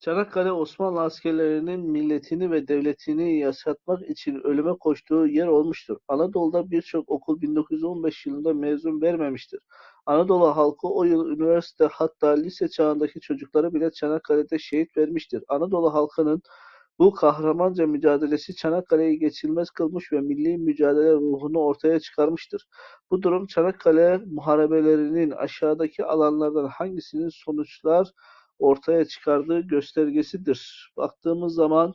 Çanakkale Osmanlı askerlerinin milletini ve devletini yaşatmak için ölüme koştuğu yer olmuştur. Anadolu'da birçok okul 1915 yılında mezun vermemiştir. Anadolu halkı o yıl üniversite hatta lise çağındaki çocukları bile Çanakkale'de şehit vermiştir. Anadolu halkının bu kahramanca mücadelesi Çanakkale'yi geçilmez kılmış ve milli mücadele ruhunu ortaya çıkarmıştır. Bu durum Çanakkale muharebelerinin aşağıdaki alanlardan hangisinin sonuçlar ortaya çıkardığı göstergesidir. Baktığımız zaman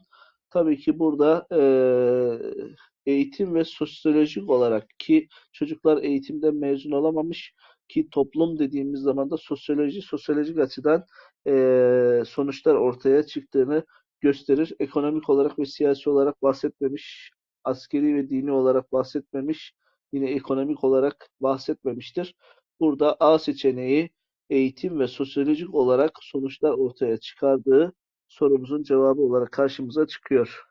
tabii ki burada eee, eğitim ve sosyolojik olarak ki çocuklar eğitimden mezun olamamış ki toplum dediğimiz zaman da sosyoloji, sosyolojik açıdan eee, sonuçlar ortaya çıktığını gösterir. Ekonomik olarak ve siyasi olarak bahsetmemiş, askeri ve dini olarak bahsetmemiş, yine ekonomik olarak bahsetmemiştir. Burada A seçeneği eğitim ve sosyolojik olarak sonuçlar ortaya çıkardığı sorumuzun cevabı olarak karşımıza çıkıyor.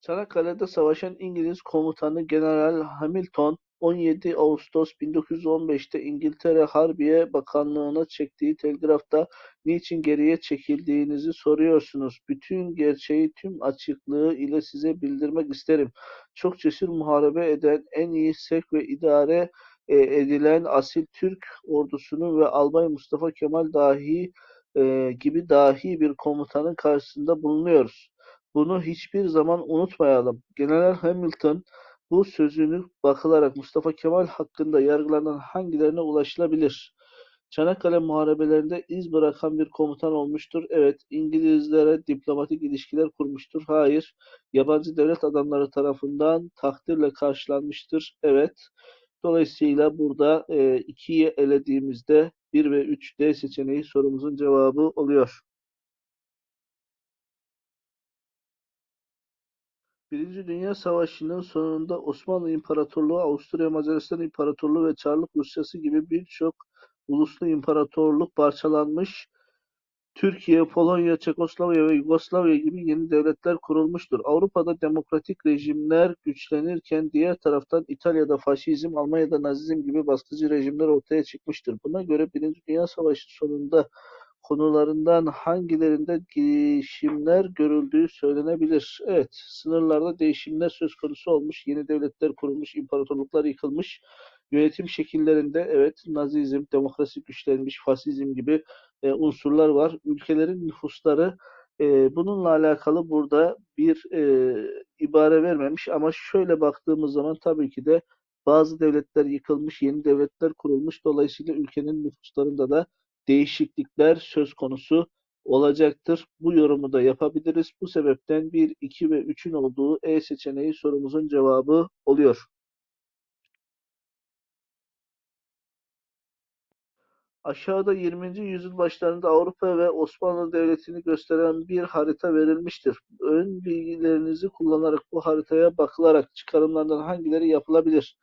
Çanakkale'de savaşan İngiliz komutanı General Hamilton 17 Ağustos 1915'te İngiltere Harbiye Bakanlığı'na çektiği telgrafta niçin geriye çekildiğinizi soruyorsunuz. Bütün gerçeği tüm açıklığı ile size bildirmek isterim. Çok cesur muharebe eden, en iyi sevk ve idare e, edilen asil Türk ordusunu ve Albay Mustafa Kemal dahi e, gibi dahi bir komutanın karşısında bulunuyoruz. Bunu hiçbir zaman unutmayalım. General Hamilton bu sözünü bakılarak Mustafa Kemal hakkında yargılanan hangilerine ulaşılabilir? Çanakkale muharebelerinde iz bırakan bir komutan olmuştur. Evet. İngilizlere diplomatik ilişkiler kurmuştur. Hayır. Yabancı devlet adamları tarafından takdirle karşılanmıştır. Evet. Dolayısıyla burada e, ikiye elediğimizde 1 ve 3 D seçeneği sorumuzun cevabı oluyor. Birinci Dünya Savaşı'nın sonunda Osmanlı İmparatorluğu, Avusturya Macaristan İmparatorluğu ve Çarlık Rusyası gibi birçok uluslu imparatorluk parçalanmış. Türkiye, Polonya, Çekoslovakya ve Yugoslavya gibi yeni devletler kurulmuştur. Avrupa'da demokratik rejimler güçlenirken diğer taraftan İtalya'da faşizm, Almanya'da nazizm gibi baskıcı rejimler ortaya çıkmıştır. Buna göre Birinci Dünya Savaşı sonunda konularından hangilerinde değişimler görüldüğü söylenebilir. Evet, sınırlarda değişimler söz konusu olmuş, yeni devletler kurulmuş, imparatorluklar yıkılmış, yönetim şekillerinde evet nazizm, demokrasi güçlenmiş, fasizm gibi e, unsurlar var. Ülkelerin nüfusları e, bununla alakalı burada bir e, ibare vermemiş ama şöyle baktığımız zaman tabii ki de bazı devletler yıkılmış, yeni devletler kurulmuş. Dolayısıyla ülkenin nüfuslarında da değişiklikler söz konusu olacaktır. Bu yorumu da yapabiliriz. Bu sebepten 1, 2 ve 3'ün olduğu E seçeneği sorumuzun cevabı oluyor. Aşağıda 20. yüzyıl başlarında Avrupa ve Osmanlı Devleti'ni gösteren bir harita verilmiştir. Ön bilgilerinizi kullanarak bu haritaya bakılarak çıkarımlardan hangileri yapılabilir?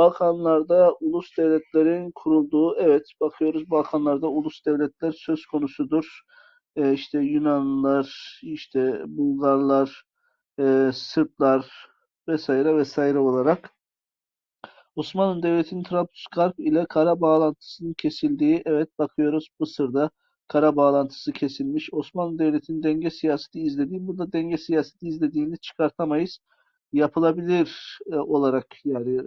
Balkanlarda ulus devletlerin kurulduğu, evet bakıyoruz Balkanlarda ulus devletler söz konusudur. E, işte Yunanlılar, işte Bulgarlar, e, Sırplar vesaire vesaire olarak. Osmanlı Devleti'nin Trablusgarp ile kara bağlantısının kesildiği, evet bakıyoruz Mısır'da kara bağlantısı kesilmiş. Osmanlı Devleti'nin denge siyaseti izlediği, burada denge siyaseti izlediğini çıkartamayız. Yapılabilir e, olarak yani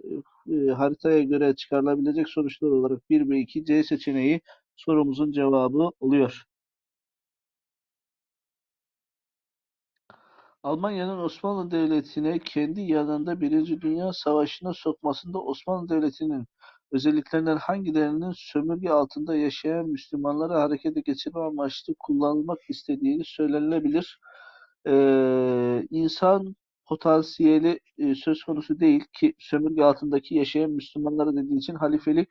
e, haritaya göre çıkarılabilecek sonuçlar olarak 1 ve 2 C seçeneği sorumuzun cevabı oluyor. Almanya'nın Osmanlı Devleti'ne kendi yanında Birinci Dünya Savaşı'na sokmasında Osmanlı Devleti'nin özelliklerinden hangilerinin sömürge altında yaşayan Müslümanları harekete geçirme amaçlı kullanılmak istediğini söylenebilir. Ee, insan potansiyeli e, söz konusu değil ki sömürge altındaki yaşayan Müslümanlara dediği için halifelik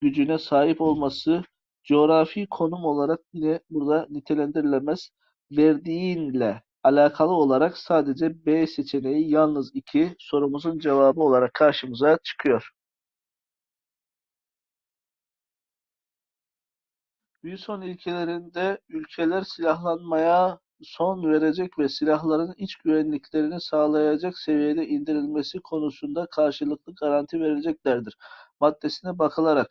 gücüne sahip olması coğrafi konum olarak yine burada nitelendirilemez. Verdiğinle alakalı olarak sadece B seçeneği yalnız 2 sorumuzun cevabı olarak karşımıza çıkıyor. Wilson ilkelerinde ülkeler silahlanmaya son verecek ve silahların iç güvenliklerini sağlayacak seviyede indirilmesi konusunda karşılıklı garanti verileceklerdir. Maddesine bakılarak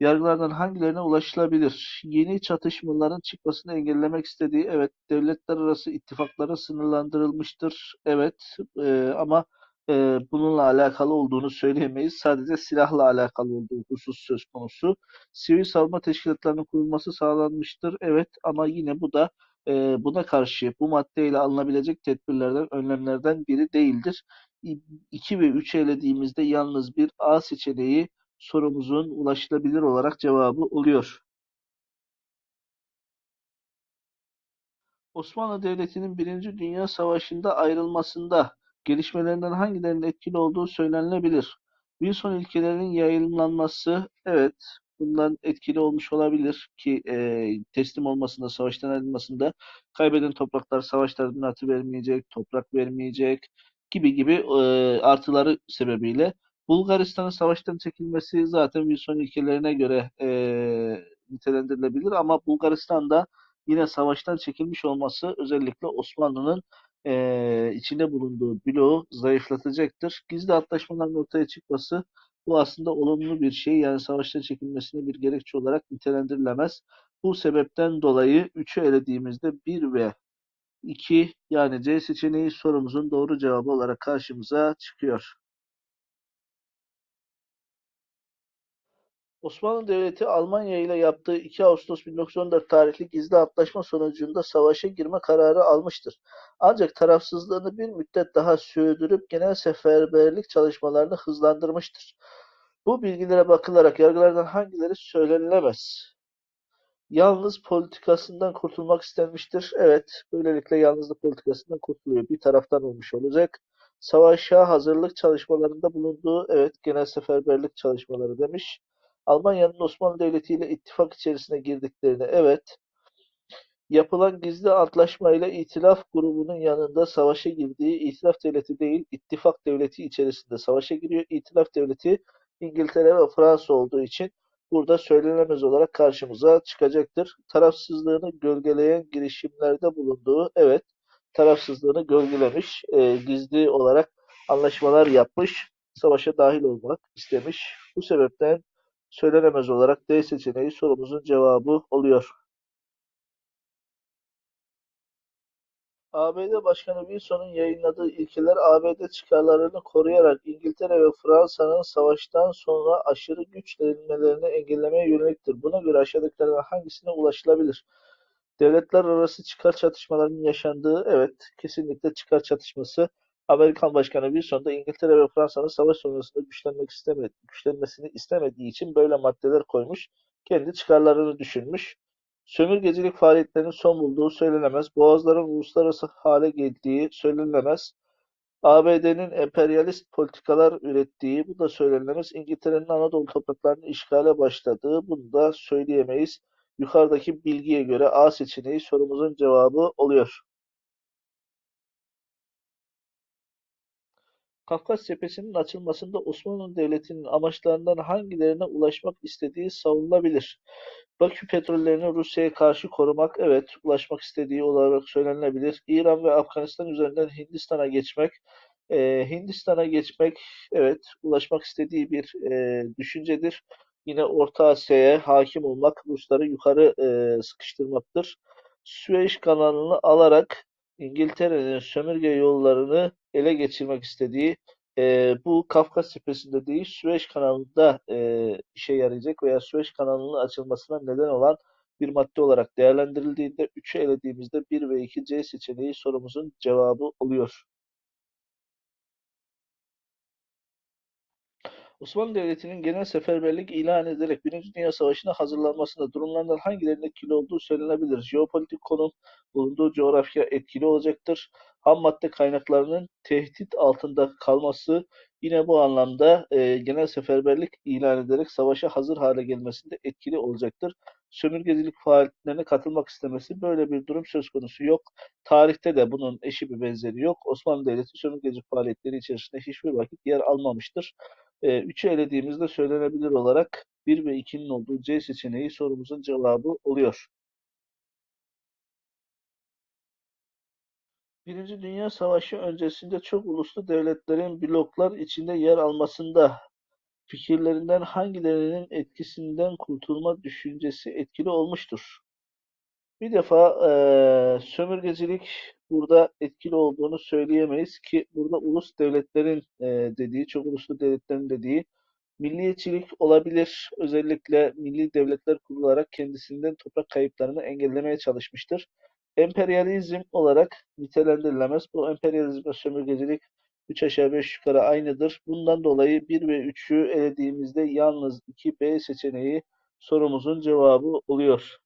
yargılardan hangilerine ulaşılabilir? Yeni çatışmaların çıkmasını engellemek istediği, evet. Devletler arası ittifaklara sınırlandırılmıştır, evet. Ee, ama e, bununla alakalı olduğunu söyleyemeyiz. Sadece silahla alakalı olduğu husus söz konusu. Sivil savunma teşkilatlarının kurulması sağlanmıştır, evet. Ama yine bu da e, buna karşı bu maddeyle alınabilecek tedbirlerden, önlemlerden biri değildir. 2 ve 3'ü elediğimizde yalnız bir A seçeneği sorumuzun ulaşılabilir olarak cevabı oluyor. Osmanlı Devleti'nin Birinci Dünya Savaşı'nda ayrılmasında gelişmelerinden hangilerinin etkili olduğu söylenilebilir. Wilson ilkelerinin yayınlanması, evet, bundan etkili olmuş olabilir ki e, teslim olmasında, savaştan ayrılmasında kaybeden topraklar savaş tazminatı vermeyecek, toprak vermeyecek gibi gibi e, artıları sebebiyle Bulgaristan'ın savaştan çekilmesi zaten Wilson ilkelerine göre e, nitelendirilebilir ama Bulgaristan'da yine savaştan çekilmiş olması özellikle Osmanlı'nın e, içinde bulunduğu bloğu zayıflatacaktır. Gizli antlaşmaların ortaya çıkması bu aslında olumlu bir şey. Yani savaştan çekilmesine bir gerekçe olarak nitelendirilemez. Bu sebepten dolayı 3'ü elediğimizde 1 ve 2 yani C seçeneği sorumuzun doğru cevabı olarak karşımıza çıkıyor. Osmanlı Devleti Almanya ile yaptığı 2 Ağustos 1914 tarihli gizli antlaşma sonucunda savaşa girme kararı almıştır. Ancak tarafsızlığını bir müddet daha sürdürüp genel seferberlik çalışmalarını hızlandırmıştır. Bu bilgilere bakılarak yargılardan hangileri söylenilemez? Yalnız politikasından kurtulmak istenmiştir. Evet, böylelikle yalnızlık politikasından kurtuluyor. Bir taraftan olmuş olacak. Savaşa hazırlık çalışmalarında bulunduğu, evet, genel seferberlik çalışmaları demiş. Almanya'nın Osmanlı Devleti ile ittifak içerisine girdiklerini, evet. Yapılan gizli antlaşma ile İtilaf grubunun yanında savaşa girdiği, İtilaf Devleti değil, ittifak Devleti içerisinde savaşa giriyor. İtilaf Devleti İngiltere ve Fransa olduğu için burada söylenemez olarak karşımıza çıkacaktır. Tarafsızlığını gölgeleyen girişimlerde bulunduğu, evet, tarafsızlığını gölgelemiş, e, gizli olarak anlaşmalar yapmış, savaşa dahil olmak istemiş. Bu sebepten söylenemez olarak D seçeneği sorumuzun cevabı oluyor. ABD Başkanı Wilson'un yayınladığı ilkeler ABD çıkarlarını koruyarak İngiltere ve Fransa'nın savaştan sonra aşırı güçlenmelerini engellemeye yöneliktir. Buna göre aşağıdakilerden hangisine ulaşılabilir? Devletler arası çıkar çatışmalarının yaşandığı, evet, kesinlikle çıkar çatışması. Amerikan Başkanı Wilson da İngiltere ve Fransa'nın savaş sonrasında güçlenmek istemedi, güçlenmesini istemediği için böyle maddeler koymuş. Kendi çıkarlarını düşünmüş. Sömürgecilik faaliyetlerinin son bulduğu söylenemez. Boğazların uluslararası hale geldiği söylenemez. ABD'nin emperyalist politikalar ürettiği, bu da söylenemez. İngiltere'nin Anadolu topraklarını işgale başladığı, bunu da söyleyemeyiz. Yukarıdaki bilgiye göre A seçeneği sorumuzun cevabı oluyor. Kafkas Cephesi'nin açılmasında Osmanlı Devleti'nin amaçlarından hangilerine ulaşmak istediği savunulabilir. Bakü petrollerini Rusya'ya karşı korumak, evet, ulaşmak istediği olarak söylenilebilir. İran ve Afganistan üzerinden Hindistan'a geçmek, e, Hindistan'a geçmek, evet, ulaşmak istediği bir e, düşüncedir. Yine Orta Asya'ya hakim olmak, Rusları yukarı e, sıkıştırmaktır. Süveyş kanalını alarak İngiltere'nin sömürge yollarını ele geçirmek istediği e, bu Kafkas cephesinde değil Süveyş kanalında e, işe yarayacak veya Süveyş kanalının açılmasına neden olan bir madde olarak değerlendirildiğinde 3'ü elediğimizde 1 ve 2 C seçeneği sorumuzun cevabı oluyor. Osmanlı Devleti'nin genel seferberlik ilan ederek Birinci Dünya Savaşı'na hazırlanmasında durumlardan hangilerinin etkili olduğu söylenebilir. Jeopolitik konum bulunduğu coğrafya etkili olacaktır. Ham madde kaynaklarının tehdit altında kalması yine bu anlamda e, genel seferberlik ilan ederek savaşa hazır hale gelmesinde etkili olacaktır. Sömürgecilik faaliyetlerine katılmak istemesi böyle bir durum söz konusu yok. Tarihte de bunun eşi bir benzeri yok. Osmanlı Devleti sömürgecilik faaliyetleri içerisinde hiçbir vakit yer almamıştır. 3'ü e, elediğimizde söylenebilir olarak 1 ve 2'nin olduğu C seçeneği sorumuzun cevabı oluyor. Birinci Dünya Savaşı öncesinde çok uluslu devletlerin bloklar içinde yer almasında fikirlerinden hangilerinin etkisinden kurtulma düşüncesi etkili olmuştur? Bir defa eee, sömürgecilik burada etkili olduğunu söyleyemeyiz ki burada ulus devletlerin eee, dediği, çok uluslu devletlerin dediği milliyetçilik olabilir. Özellikle milli devletler kurularak kendisinden toprak kayıplarını engellemeye çalışmıştır. Emperyalizm olarak nitelendirilemez. Bu emperyalizm ve sömürgecilik 3 aşağı 5 yukarı aynıdır. Bundan dolayı 1 ve 3'ü elediğimizde yalnız 2B seçeneği sorumuzun cevabı oluyor.